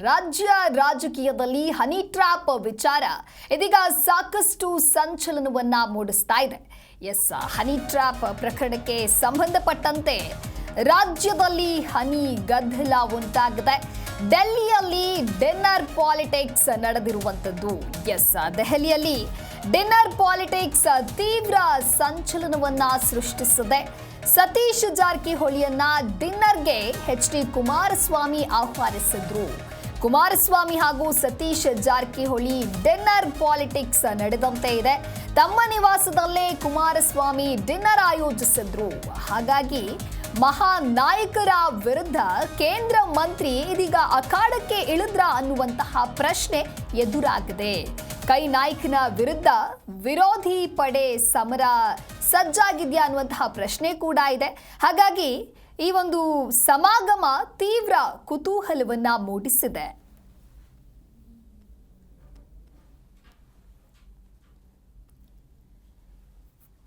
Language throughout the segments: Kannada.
ರಾಜ್ಯ ರಾಜಕೀಯದಲ್ಲಿ ಹನಿ ಟ್ರ್ಯಾಪ್ ವಿಚಾರ. ಇದೀಗ ಸಾಕಷ್ಟು ಸಂಚಲನವನ್ನ ಮೂಡಿಸ್ತಾ ಇದೆ. ಎಸ್, ಹನಿ ಟ್ರ್ಯಾಪ್ ಪ್ರಕರಣಕ್ಕೆ ಸಂಬಂಧಪಟ್ಟಂತೆ ರಾಜ್ಯದಲ್ಲಿ ಹನಿ ಗದ್ದಲ ಉಂಟಾಗಿದೆ. ಡೆಲ್ಲಿಯಲ್ಲಿ ಡಿನ್ನರ್ ಪಾಲಿಟಿಕ್ಸ್ ನಡೆದಿರುವಂಥದ್ದು ಎಸ್, ದೆಹಲಿಯಲ್ಲಿ ಡಿನ್ನರ್ ಪಾಲಿಟಿಕ್ಸ್ ತೀವ್ರ ಸಂಚಲನವನ್ನ ಸೃಷ್ಟಿಸಿದೆ. ಸತೀಶ್ ಜಾರಕಿಹೊಳಿಯನ್ನ ಡಿನ್ನರ್ಗೆ ಎಚ್ ಡಿ ಕುಮಾರಸ್ವಾಮಿ ಆಹ್ವಾನಿಸಿದ್ರು. ಕುಮಾರಸ್ವಾಮಿ ಹಾಗೂ ಸತೀಶ್ ಜಾರಕಿಹೊಳಿ ಡಿನ್ನರ್ ಪಾಲಿಟಿಕ್ಸ್ ನಡೆದಂತೆ ಇದೆ. ತಮ್ಮ ನಿವಾಸದಲ್ಲೇ ಕುಮಾರಸ್ವಾಮಿ ಡಿನ್ನರ್ ಆಯೋಜಿಸಿದ್ರು. ಹಾಗಾಗಿ ಮಹಾ ನಾಯಕರ ವಿರುದ್ಧ ಕೇಂದ್ರ ಮಂತ್ರಿ ಇದೀಗ ಅಖಾಡಕ್ಕೆ ಇಳಿದ್ರ ಅನ್ನುವಂತಹ ಪ್ರಶ್ನೆ ಎದುರಾಗಿದೆ. ಕೈ ನಾಯಕನ ವಿರುದ್ಧ ವಿರೋಧಿ ಪಡೆ ಸಮರ ಸಜ್ಜಾಗಿದೆಯಾ ಅನ್ನುವಂತಹ ಪ್ರಶ್ನೆ ಕೂಡ ಇದೆ. ಹಾಗಾಗಿ ಈ ಒಂದು ಸಮಾಗಮ ತೀವ್ರ ಕುತೂಹಲವನ್ನ ಮೂಡಿಸಿದೆ.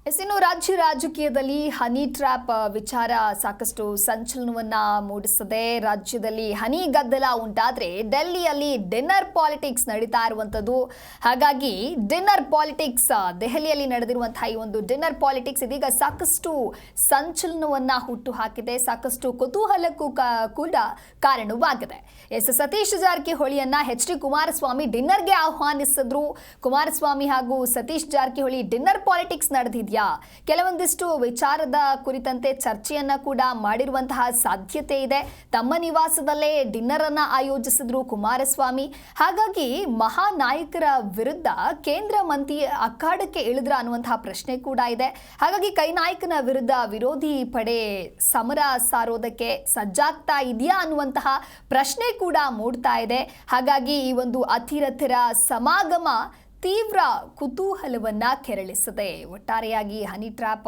ಎಸ್ ಇನ್ನು ರಾಜ್ಯ ರಾಜಕೀಯದಲ್ಲಿ ಹನಿ ಟ್ರ್ಯಾಪ್ ವಿಚಾರ ಸಾಕಷ್ಟು ಸಂಚಲನವನ್ನ ಮೂಡಿಸದೆ ರಾಜ್ಯದಲ್ಲಿ ಹನಿ ಗದ್ದಲ ಉಂಟಾದ್ರೆ ಡೆಲ್ಲಿಯಲ್ಲಿ ಡಿನ್ನರ್ ಪಾಲಿಟಿಕ್ಸ್ ನಡೀತಾ ಇರುವಂಥದ್ದು ಹಾಗಾಗಿ ಡಿನ್ನರ್ ಪಾಲಿಟಿಕ್ಸ್ ದೆಹಲಿಯಲ್ಲಿ ನಡೆದಿರುವಂತಹ ಈ ಒಂದು ಡಿನ್ನರ್ ಪಾಲಿಟಿಕ್ಸ್ ಇದೀಗ ಸಾಕಷ್ಟು ಸಂಚಲನವನ್ನ ಹುಟ್ಟು ಹಾಕಿದೆ ಸಾಕಷ್ಟು ಕುತೂಹಲಕ್ಕೂ ಕೂಡ ಕಾರಣವಾಗಿದೆ. ಎಸ್. ಸತೀಶ್ ಜಾರಕಿಹೊಳಿಯನ್ನ ಎಚ್. ಡಿ. ಕುಮಾರಸ್ವಾಮಿ ಡಿನ್ನರ್ಗೆ ಆಹ್ವಾನಿಸಿದ್ರು. ಕುಮಾರಸ್ವಾಮಿ ಹಾಗೂ ಸತೀಶ್ ಜಾರಕಿಹೊಳಿ ಡಿನ್ನರ್ ಪಾಲಿಟಿಕ್ಸ್ ನಡೆದಿದ್ಯಾ ಕೆಲವೊಂದಿಷ್ಟು ವಿಚಾರದ ಕುರಿತಂತೆ ಚರ್ಚೆಯನ್ನ ಕೂಡ ಮಾಡಿರುವಂತಹ ಸಾಧ್ಯತೆ ಇದೆ. ತಮ್ಮ ನಿವಾಸದಲ್ಲೇ ಡಿನ್ನರ್ ಅನ್ನ ಆಯೋಜಿಸಿದ್ರು ಕುಮಾರಸ್ವಾಮಿ. ಹಾಗಾಗಿ ಮಹಾನಾಯಕರ ವಿರುದ್ಧ ಕೇಂದ್ರ ಮಂತ್ರಿ ಅಖಾಡಕ್ಕೆ ಇಳಿದ್ರ ಅನ್ನುವಂತಹ ಪ್ರಶ್ನೆ ಕೂಡ ಇದೆ. ಹಾಗಾಗಿ ಕೈನಾಯಕನ ವಿರುದ್ಧ ವಿರೋಧಿ ಪಡೆ ಸಮರ ಸಾರೋದಕ್ಕೆ ಸಜ್ಜಾಗ್ತಾ ಇದೆಯಾ ಅನ್ನುವಂತಹ ಪ್ರಶ್ನೆ ಕೂಡ ಮೂಡ್ತಾ ಇದೆ. ಹಾಗಾಗಿ ಈ ಒಂದು ಅತಿರಥರ ಸಮಾಗಮ ತೀವ್ರ ಕುತೂಹಲವನ್ನ ಕೆರಳಿಸಿದೆ. ಒಟ್ಟಾರೆಯಾಗಿ ಹನಿ ಟ್ರ್ಯಾಪ್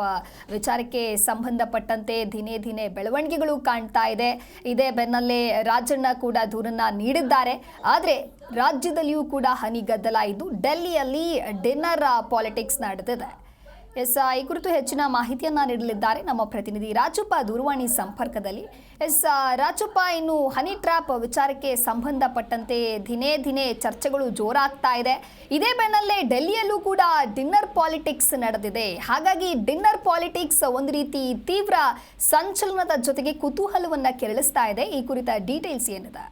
ವಿಚಾರಕ್ಕೆ ಸಂಬಂಧಪಟ್ಟಂತೆ ದಿನೇ ದಿನೇ ಬೆಳವಣಿಗೆಗಳು ಕಾಣ್ತಾ ಇದೆ. ಇದೇ ಬೆನ್ನಲ್ಲೇ ರಾಜಣ್ಣ ಕೂಡ ದೂರನ್ನ ನೀಡಿದ್ದಾರೆ. ಆದರೆ ರಾಜ್ಯದಲ್ಲಿಯೂ ಕೂಡ ಹನಿ ಗದ್ದಲ ಇದ್ದು, ಡೆಲ್ಲಿಯಲ್ಲಿ ಡಿನ್ನರ್ ಪಾಲಿಟಿಕ್ಸ್ ನಡೆದಿದೆ. ಎಸ್ ಈ ಕುರಿತು ಹೆಚ್ಚಿನ ಮಾಹಿತಿಯನ್ನ ನೀಡಲಿದ್ದಾರೆ. ನಮ್ಮ ಪ್ರತಿನಿಧಿ ರಾಜಪ್ಪ ದೂರವಾಣಿ ಸಂಪರ್ಕದಲ್ಲಿ. ಎಸ್ ರಾಜಪ್ಪ, ಇನ್ನು ಹನಿ ಟ್ರ್ಯಾಪ್ ವಿಚಾರಕ್ಕೆ ಸಂಬಂಧಪಟ್ಟಂತೆ ದಿನೇ ದಿನೇ ಚರ್ಚೆಗಳು ಜೋರಾಗ್ತಾ ಇದೆ. ಇದೇ ಬೆನ್ನಲ್ಲೇ ಡೆಲ್ಲಿಯಲ್ಲೂ ಕೂಡ ಡಿನ್ನರ್ ಪಾಲಿಟಿಕ್ಸ್ ನಡೆದಿದೆ. ಹಾಗಾಗಿ ಡಿನ್ನರ್ ಪಾಲಿಟಿಕ್ಸ್ ಒಂದು ರೀತಿ ತೀವ್ರ ಸಂಚಲನದ ಜೊತೆಗೆ ಕುತೂಹಲವನ್ನ ಕೆರಳಿಸ್ತಾ ಇದೆ. ಈ ಕುರಿತ ಡೀಟೇಲ್ಸ್ ಏನಿದೆ?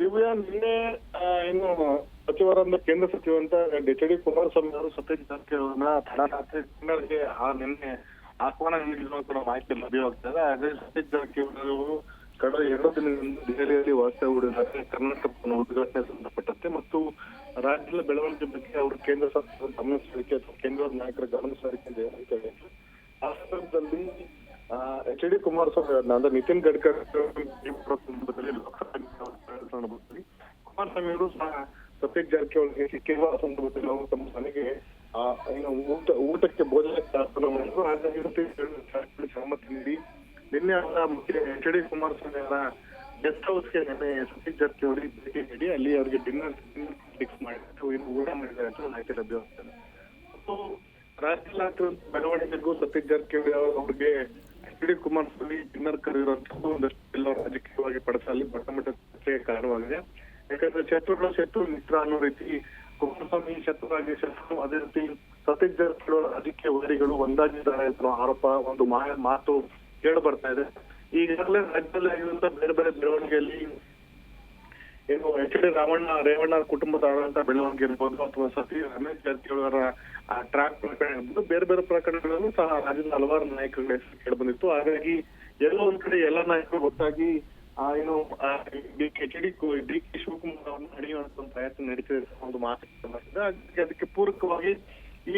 ನಿನ್ನೆ ಏನು ಸಚಿವರಾದ ಕೇಂದ್ರ ಸಚಿವ ಅಂತ ಡಿ ಕುಮಾರಸ್ವಾಮಿ ಅವರು ಸತೀಶ್ ಜಾರಕಿಹೊಳಿನ ತಡರಾತ್ರಿ ತಿಂಗಳಿಗೆ ಆ ನಿನ್ನೆ ಆಹ್ವಾನ ನೀಡಿರುವ ಕೂಡ ಮಾಹಿತಿ ಲಭ್ಯವಾಗ್ತದೆ. ಅದೇ ಸತೀಶ್ ಜಾರಕಿಹೊಳಿ ಅವರು ಕಳೆದ ಎರಡು ದಿನದಿಂದ ದೆಹಲಿಯಲ್ಲಿ ವಾಸ್ತವ್ಯ ಹೂಡಿದ್ದಾರೆ. ಕರ್ನಾಟಕವನ್ನು ಉದ್ಘಾಟನೆ ಸಂಬಂಧಪಟ್ಟಂತೆ ಮತ್ತು ರಾಜ್ಯದ ಬೆಳವಣಿಗೆ ಬಗ್ಗೆ ಅವರು ಕೇಂದ್ರ ಸರ್ಕಾರದ ಗಮನಿಸಲಿಕ್ಕೆ ಅಥವಾ ಕೇಂದ್ರ ನಾಯಕರ ಗಮನಿಸಲಿಕ್ಕೆ ಅಂತ ಹೇಳ್ತೇವೆ ಆ ಸಂದರ್ಭದಲ್ಲಿ ಎಚ್ ಡಿ ಕುಮಾರಸ್ವಾಮಿ ಅವರನ್ನ ಅಂದ್ರೆ ನಿತಿನ್ ಗಡ್ಕರಿ ಸಂದರ್ಭದಲ್ಲಿ ಲೋಕಸಭೆ ಕುಮಾರಸ್ವಾಮಿ ಅವರು ಸಹ ಸತೀಶ್ ಜಾರಕಿಹೊಳಿಗೆ ಸಿಕ್ಕಿರುವ ಸಂದರ್ಭದಲ್ಲಿ ಅವರು ತಮ್ಮ ಮನೆಗೆ ಆ, ಏನು ಊಟ ಊಟಕ್ಕೆ ಭೋಜನಕ್ಕೆ ಅರ್ಪಣೆ ಮಾಡಿದ್ರು. ಸತೀಶ್ ಜಾರಕಿಹೊಳಿ ಸಹಮತಿ ನೀಡಿ ನಿನ್ನೆ ಅವರ ಮುಖ್ಯ ಎಚ್ ಡಿ ಕುಮಾರಸ್ವಾಮಿ ಅವರ ಗೆಸ್ಟ್ ಹೌಸ್ಗೆ ನಿನ್ನೆ ಸತೀಶ್ ಜಾರಕಿಹೊಳಿ ಭೇಟಿ ನೀಡಿ ಅಲ್ಲಿ ಅವರಿಗೆ ಡಿನ್ನರ್ ಫಿಕ್ಸ್ ಮಾಡಿದ್ರು ಇನ್ನು ಊಟ ಮಾಡಿದ್ದಾರೆ ಅಂತ ಮಾಹಿತಿ ಲಭ್ಯವಾಗ್ತದೆ. ಆಗ್ತಿರುವಂತ ಬೆಳವಣಿಗೆಗೂ ಸತೀಶ್ ಜಾರಕಿಹೊಳಿ ಅವರಿಗೆ ಅವ್ರಿಗೆ ಎಚ್ ಡಿ ಕುಮಾರಸ್ವಾಮಿ ಡಿನ್ನರ್ ಕರೆದಿರುವಂತದ್ದು ಒಂದಷ್ಟು ಎಲ್ಲ ರಾಜಕೀಯವಾಗಿ ಪಡಿಸಲಿ ಮಟ್ಟ ಮಟ್ಟ ಚರ್ಚೆಗೆ ಕಾರಣವಾಗಿದೆ. ಯಾಕಂದ್ರೆ ಶತ್ರುಗಳ ಶತ್ರು ಮಿತ್ರ ಅನ್ನೋ ರೀತಿ ಕುಮಾರಸ್ವಾಮಿ ಶತ್ರುವಾಗಿ ಶತ್ರು ಅದೇ ರೀತಿ ಸತೀಶ್ ಜಾರಕಿಹೊಳಿ ರಾಜಕೀಯ ವೈರಿಗಳು ಒಂದಾಗಿದ್ದಾರೆ ಅಂತ ಆರೋಪ ಒಂದು ಮಾತು ಕೇಳಿ ಬರ್ತಾ ಇದೆ ಈಗಾಗಲೇ ರಾಜ್ಯದಲ್ಲಿ ಆಗಿರುವಂತ ಬೇರೆ ಬೇರೆ ಬೆಳವಣಿಗೆಯಲ್ಲಿ ಏನು ಎಚ್ ಡಿ ರಾಮಣ್ಣ ರೇವಣ್ಣ ಕುಟುಂಬದ ಆಡಳಿತ ಬೆಳವಣಿಗೆ ಇರ್ಬೋದು ಅಥವಾ ಸತೀಶ್ ರಮೇಶ್ ಜಾರಕಿಹೊಳಿ ಅವರ ಟ್ರ್ಯಾಕ್ ಪ್ರಕರಣ ಇರ್ಬೋದು ಬೇರೆ ಬೇರೆ ಪ್ರಕರಣಗಳಲ್ಲೂ ಸಹ ರಾಜ್ಯದ ಹಲವಾರು ನಾಯಕರುಗಳ ಹೆಸರು ಕೇಳಿ ಬಂದಿತ್ತು ಹಾಗಾಗಿ ಎಲ್ಲೋ ಒಂದ್ ಕಡೆ ಎಲ್ಲ ನಾಯಕರು ಆ ಏನು ಡಿ ಕೆ ಶಿವಕುಮಾರ್ ಅವರನ್ನು ಹಣಿಯುವಂತ ಒಂದು ಪ್ರಯತ್ನ ನಡೀತಿದೆ ಒಂದು ಮಾತು ಅದಕ್ಕೆ ಪೂರಕವಾಗಿ ಈ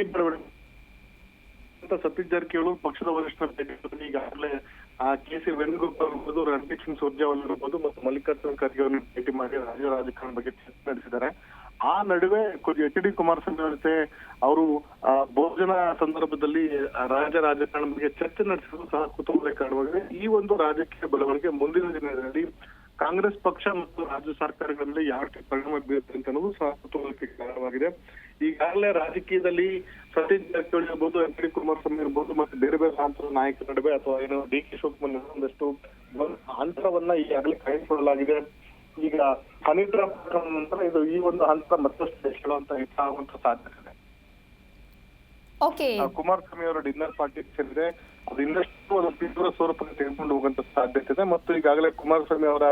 ಅಂತ ಸತೀಶ್ ಜಾರಕಿಹೊಳಿ ಪಕ್ಷದ ವರಿಷ್ಠರ ಭೇಟಿ ಈಗಾಗಲೇ ಆ ಕೆ ಸಿ ವೇಣುಗೋಪಾಲ್ ಇರ್ಬೋದು, ರಣದೀಪ್ ಸಿಂಗ್ ಸುರ್ಜೇವಾಲಾ ಇರ್ಬೋದು, ಮತ್ತು ಮಲ್ಲಿಕಾರ್ಜುನ್ ಖರ್ಗೆ ಅವರನ್ನು ಭೇಟಿ ಮಾಡಿ ರಾಜ್ಯ ರಾಜಕಾರಣ ಬಗ್ಗೆ ಚರ್ಚೆ ನಡೆಸಿದ್ದಾರೆ. ಆ ನಡುವೆ ಎಚ್ ಡಿ ಕುಮಾರಸ್ವಾಮಿ ಅವರಂತೆ ಅವರು ಭೋಜನ ಸಂದರ್ಭದಲ್ಲಿ ರಾಜ ರಾಜ್ಯ ರಾಜಕಾರಣ ಬಗ್ಗೆ ಚರ್ಚೆ ನಡೆಸಿದ್ರು ಸಹ ಕುತೂಹಲ ಕಾರಣವಾಗಿದೆ ಈ ಒಂದು ರಾಜಕೀಯ ಬೆಳವಣಿಗೆ ಮುಂದಿನ ದಿನಗಳಲ್ಲಿ ಕಾಂಗ್ರೆಸ್ ಪಕ್ಷ ಮತ್ತು ರಾಜ್ಯ ಸರ್ಕಾರಗಳಲ್ಲಿ ಯಾವ ರೀತಿ ಪರಿಣಾಮ ಬೀರುತ್ತೆ ಅಂತ ಅನ್ನೋದು ಸಹ ಕುತೂಹಲಕ್ಕೆ ಕಾರಣವಾಗಿದೆ. ಈಗಾಗಲೇ ರಾಜಕೀಯದಲ್ಲಿ ಸತೀಶ್ ಜಾರಕಿಹೊಳಿ ಇರ್ಬೋದು, ಎಚ್ ಡಿ ಕುಮಾರಸ್ವಾಮಿ ಇರ್ಬೋದು, ಮತ್ತೆ ಬೇರೆ ಬೇರೆ ರಾಮಪುರ ನಾಯಕರ ನಡುವೆ ಅಥವಾ ಏನೋ ಡಿ ಕೆ ಶಿವಕುಮಾರ್ ಒಂದಷ್ಟು ಒಂದು ಅಂತರವನ್ನ ಈಗಾಗಲೇ ಕಾಯ್ದುಕೊಳ್ಳಲಾಗಿದೆ. ಈಗ ಟ್ರಾಪ್ ನಂತರ ಇದು ಈ ಒಂದು ಹಂತ ಮತ್ತಷ್ಟು ಹೇಳುವಂತ ಹೆಚ್ಚಾಗುವಂತ ಸಾಧ್ಯತೆ ಇದೆ. ಕುಮಾರಸ್ವಾಮಿ ಅವರ ಡಿನ್ನರ್ ಪಾರ್ಟಿ ಸೇರಿದೆ ಅದು ಇನ್ನಷ್ಟು ಒಂದು ತೀವ್ರ ಸ್ವರೂಪಕ್ಕೆ ತೆಗೆದುಕೊಂಡು ಹೋಗುವಂತ ಸಾಧ್ಯತೆ ಇದೆ. ಮತ್ತು ಈಗಾಗಲೇ ಕುಮಾರಸ್ವಾಮಿ ಅವರ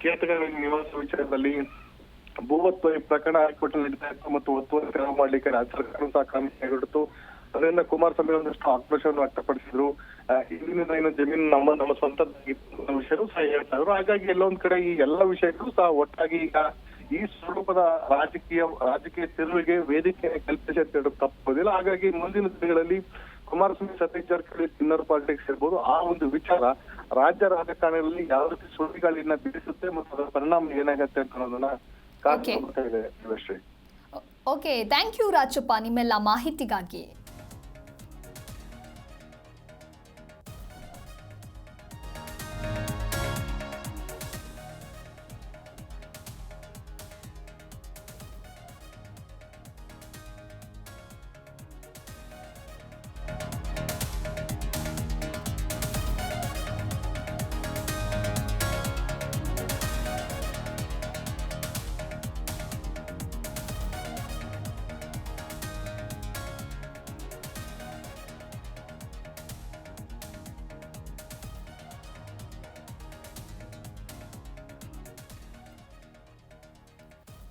ಕೇತಗಾರ ಕೇತಗಳ ನಿವಾಸ ವಿಚಾರದಲ್ಲಿ ಭೂವತ್ವ ಪ್ರಕರಣ ಹೈಕೋರ್ಟ್ ನಡೀತಾ ಇತ್ತು ಮತ್ತು ಒತ್ತುವರಿ ತೆರವು ಮಾಡ್ಲಿಕ್ಕೆ ರಾಜ್ಯ ಸರ್ಕಾರ ಸಹ ಕ್ರಮ ಕೈಗೊಂಡಿತು ಅದರಿಂದ ಕುಮಾರಸ್ವಾಮಿ ಒಂದಷ್ಟು ಆಕ್ರೋಶವನ್ನು ವ್ಯಕ್ತಪಡಿಸಿದ್ರು. ಇಲ್ಲಿನ ಏನು ಜಮೀನು ನಮ್ಮ ನಮ್ಮ ಅನ್ನೋ ವಿಷಯನೂ ಸಹ ಹೇಳ್ತಾ ಇದ್ರು ಹಾಗಾಗಿ ಎಲ್ಲೊಂದ್ ಕಡೆ ಈ ಎಲ್ಲ ವಿಷಯಗಳು ಸಹ ಒಟ್ಟಾಗಿ ಈಗ ಈ ಸ್ವರೂಪದ ರಾಜಕೀಯ ರಾಜಕೀಯ ತಿರುವಿಗೆ ವೇದಿಕೆ ಕಲ್ಪಿಸಿ ಅಂತ ಹೇಳೋದು ತಪ್ಪೋದಿಲ್ಲ ಹಾಗಾಗಿ ಮುಂದಿನ ದಿನಗಳಲ್ಲಿ ಕುಮಾರಸ್ವಾಮಿ ಸತೀಶ್ ಜಾರಕಿಹೊಳಿ ಇನ್ನರ್ ಪಾಲಿಟಿಕ್ಸ್ ಇರ್ಬೋದು ಆ ಒಂದು ವಿಚಾರ ರಾಜ್ಯ ರಾಜಕಾರಣದಲ್ಲಿ ಯಾವ ರೀತಿ ಸುಳಿಗಾಳಿಯನ್ನ ಬೀಳಿಸುತ್ತೆ ಮತ್ತು ಅದರ ಪರಿಣಾಮ ಏನಾಗುತ್ತೆ ಅಂತ ಅನ್ನೋದನ್ನ Okay. ಇದೆ ಓಕೆ ಥ್ಯಾಂಕ್ ಯು ರಾಜಪ್ಪ ನಿಮ್ಮೆಲ್ಲ ಮಾಹಿತಿಗಾಗಿ.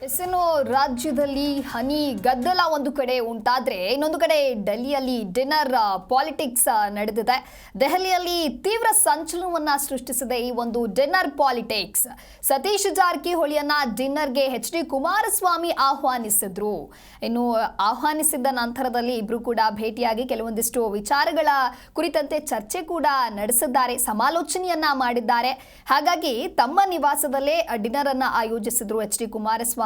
ಎಸ್ ಇನ್ನು ರಾಜ್ಯದಲ್ಲಿ ಹನಿ ಗದ್ದಲ ಒಂದು ಕಡೆ ಉಂಟಾದರೆ ಇನ್ನೊಂದು ಕಡೆ ಡೆಲ್ಲಿಯಲ್ಲಿ ಡಿನ್ನರ್ ಪಾಲಿಟಿಕ್ಸ್ ನಡೆದಿದೆ. ದೆಹಲಿಯಲ್ಲಿ ತೀವ್ರ ಸಂಚಲನವನ್ನು ಸೃಷ್ಟಿಸಿದೆ ಈ ಒಂದು ಡಿನ್ನರ್ ಪಾಲಿಟಿಕ್ಸ್. ಸತೀಶ್ ಜಾರಕಿಹೊಳಿಯನ್ನ ಡಿನ್ನರ್ಗೆ ಎಚ್ ಡಿ ಕುಮಾರಸ್ವಾಮಿ ಆಹ್ವಾನಿಸಿದ್ರು. ಇನ್ನು ಆಹ್ವಾನಿಸಿದ ನಂತರದಲ್ಲಿ ಇಬ್ರು ಕೂಡ ಭೇಟಿಯಾಗಿ ಕೆಲವೊಂದಿಷ್ಟು ವಿಚಾರಗಳ ಕುರಿತಂತೆ ಚರ್ಚೆ ಕೂಡ ನಡೆಸಿದ್ದಾರೆ, ಸಮಾಲೋಚನೆಯನ್ನ ಮಾಡಿದ್ದಾರೆ. ಹಾಗಾಗಿ ತಮ್ಮ ನಿವಾಸದಲ್ಲೇ ಡಿನ್ನರ್ ಅನ್ನ ಆಯೋಜಿಸಿದ್ರು ಎಚ್ ಡಿ ಕುಮಾರಸ್ವಾಮಿ.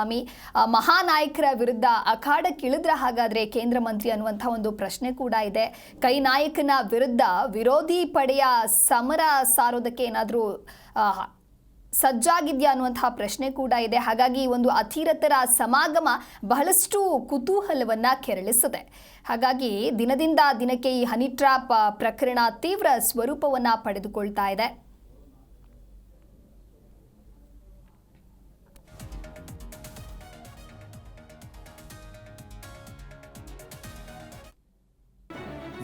ಆ, ಮಹಾನಾಯಕರ ವಿರುದ್ಧ ಅಖಾಡಕ್ಕಿಳಿದ್ರ ಹಾಗಾದ್ರೆ ಕೇಂದ್ರ ಮಂತ್ರಿ ಅನ್ನುವಂಥ ಒಂದು ಪ್ರಶ್ನೆ ಕೂಡ ಇದೆ. ಕೈ ನಾಯಕನ ವಿರುದ್ಧ ವಿರೋಧಿ ಪಡೆಯ ಸಮರ ಸಾರೋದಕ್ಕೆ ಏನಾದರೂ ಸಜ್ಜಾಗಿದೆಯಾ ಅನ್ನುವಂತಹ ಪ್ರಶ್ನೆ ಕೂಡ ಇದೆ. ಹಾಗಾಗಿ ಒಂದು ಅತಿರತರ ಸಮಾಗಮ ಬಹಳಷ್ಟು ಕುತೂಹಲವನ್ನ ಕೆರಳಿಸಿದೆ ಹಾಗಾಗಿ ದಿನದಿಂದ ದಿನಕ್ಕೆ ಈ ಹನಿ ಟ್ರಾಪ್ ಪ್ರಕರಣ ತೀವ್ರ ಸ್ವರೂಪವನ್ನ ಪಡೆದುಕೊಳ್ತಾ ಇದೆ.